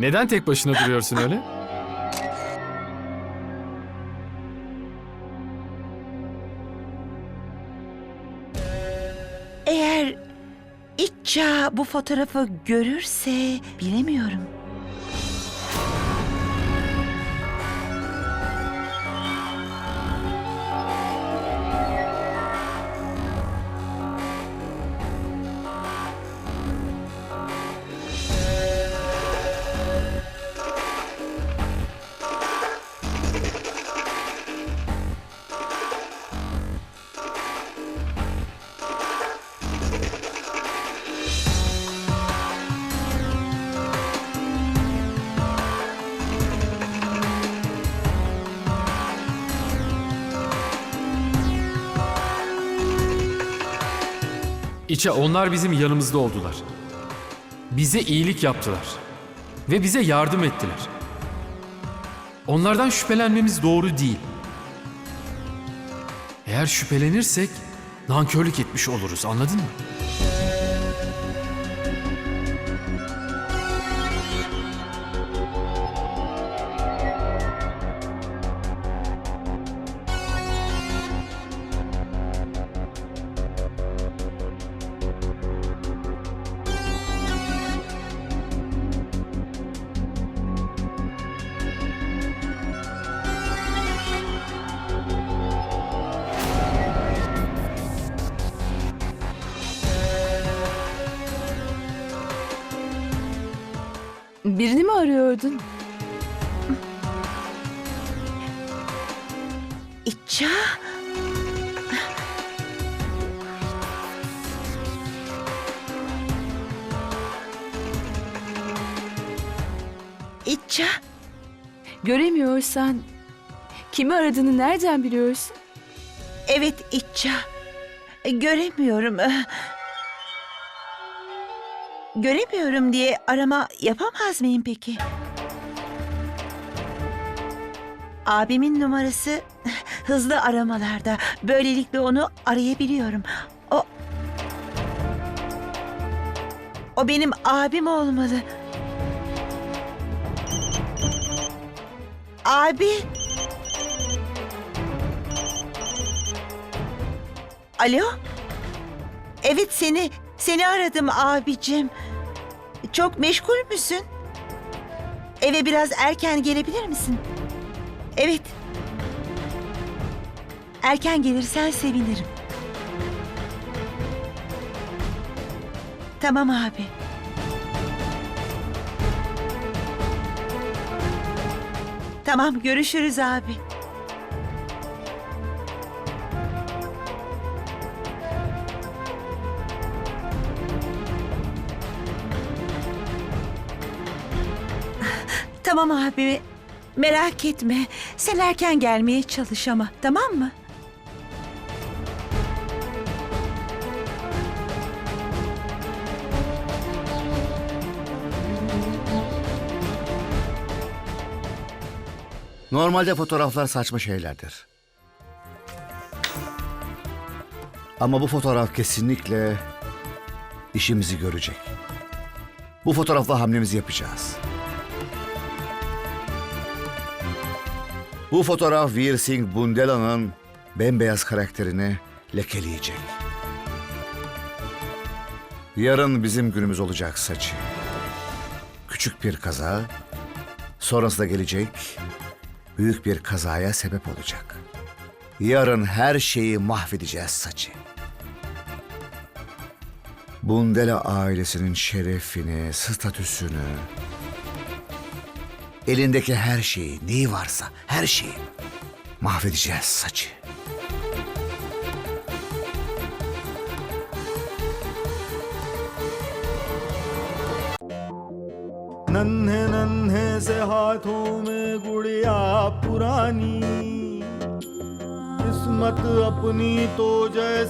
Neden tek başına duruyorsun öyle? Eğer İtça bu fotoğrafı görürse bilemiyorum. İçe onlar bizim yanımızda oldular. Bize iyilik yaptılar. Ve bize yardım ettiler. Onlardan şüphelenmemiz doğru değil. Eğer şüphelenirsek nankörlük etmiş oluruz anladın mı? Birini mi arıyordun? İtça? İtça? Göremiyorsan kimi aradığını nereden biliyorsun? Evet İtça. Göremiyorum. Göremiyorum diye arama yapamaz mıyım peki? Abimin numarası hızlı aramalarda. Böylelikle onu arayabiliyorum. O O benim abim olmalı. Abi. Alo? Evet seni, seni aradım abicim. Çok meşgul müsün? Eve biraz erken gelebilir misin? Evet. Erken gelirsen sevinirim. Tamam abi. Tamam görüşürüz abi. Tamam abi. Merak etme. Sen erken gelmeye çalış ama tamam mı? Normalde fotoğraflar saçma şeylerdir. Ama bu fotoğraf kesinlikle işimizi görecek. Bu fotoğrafla hamlemizi yapacağız. Bu fotoğraf Veer Singh Bundela'nın bembeyaz karakterini lekeleyecek. Yarın bizim günümüz olacak saçı. Küçük bir kaza, sonrasında gelecek büyük bir kazaya sebep olacak. Yarın her şeyi mahvedeceğiz saçı. Bundela ailesinin şerefini, statüsünü, elindeki her şeyi, neyi varsa her şeyi mahvedeceğiz saçı. नन्हे नन्हे से हाथों में गुड़िया पुरानी किस्मत अपनी तो जैसे